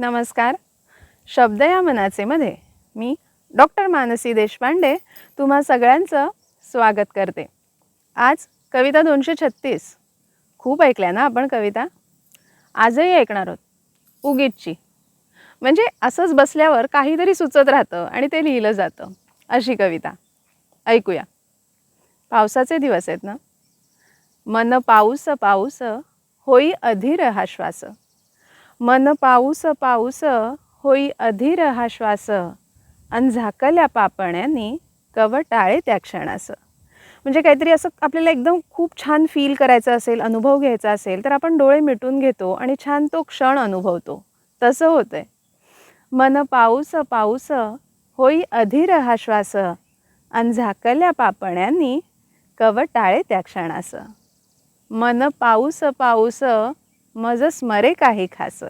नमस्कार. शब्द या मनाचेमध्ये मी डॉक्टर मानसी देशपांडे तुम्हा सगळ्यांचं स्वागत करते. आज कविता दोनशे छत्तीस. खूप ऐकल्या ना आपण कविता? आजही ऐकणार आहोत. उगीचची. म्हणजे असंच बसल्यावर काहीतरी सुचत राहतं आणि ते लिहिलं जातं. अशी कविता. ऐकूया. पावसाचे दिवस आहेत ना? मन पाऊस पाऊस होई अधीर हा श्वास. मन पाऊस पाऊस होई अधीर हा श्वास. अन झाकल्या पापण्यांनी कवटाळे त्या क्षणास. म्हणजे काहीतरी असं आपल्याला एकदम खूप छान फील करायचं असेल अनुभव घ्यायचा असेल तर आपण डोळे मिटून घेतो आणि छान तो क्षण अनुभवतो. तसं होतंय. मन पाऊस पाऊस होई अधीर हा श्वास. अन झाकल्या पापण्यांनी कवटाळे त्या क्षणास. मन पाऊस पाऊस मज स्मरे काही खास.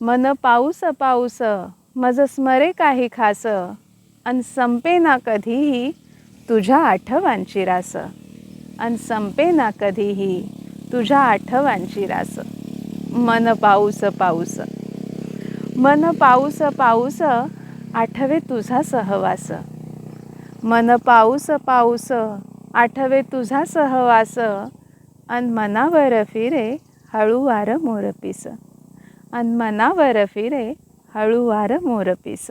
मन पाऊस पाऊस मज स्मरे काही खास. अन संपे ना कधीही तुझ्या आठवांची रास. अन संपे ना कधीही तुझ्या आठवांची रास. मन पाऊस पाऊस. मन पाऊस पाऊस आठवे तुझा सहवास. मन पाऊस पाऊस आठवे तुझा सहवास. अन मनावर फिरे हळूवार मोरपीस अन मनावर फिरे हळूवार मोरपीस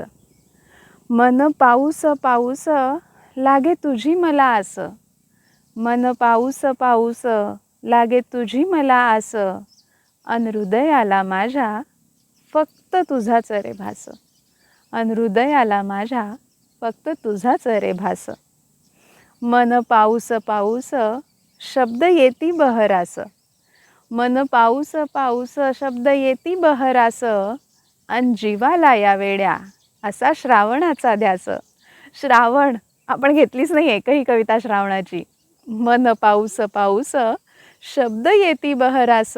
मन पाऊस पाऊस लागे तुझी मला आस मन पाऊस पाऊस लागे तुझी मला आस अन हृदयाला माझ्या फक्त तुझाच रे भास अन हृदयाला माझ्या फक्त तुझाच रे भास मन पाऊस पाऊस शब्द येती बहरास मन पाऊस पाऊस शब्द येती बहरास अन जीवाला या वेड्या असा श्रावणाचा ध्यास. श्रावण आपण घेतलीच नाही एकही कविता श्रावणाची? मन पाऊस पाऊस शब्द येती बहरास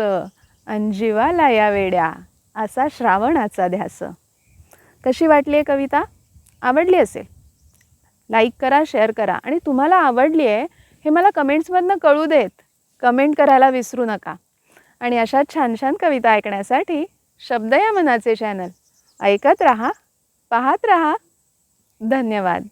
अन जीवाला या वेड्या असा श्रावणाचा ध्यास. कशी वाटली आहे कविता? आवडली असेल? लाईक करा शेअर करा. आणि तुम्हाला आवडली आहे हे मला कमेंट्समधनं कळू देत. कमेंट करायला विसरू नका. आणि अशा छान छान कविता ऐकण्यासाठी शब्द या मनाचे चॅनल ऐकत रहा पाहत राहा. धन्यवाद.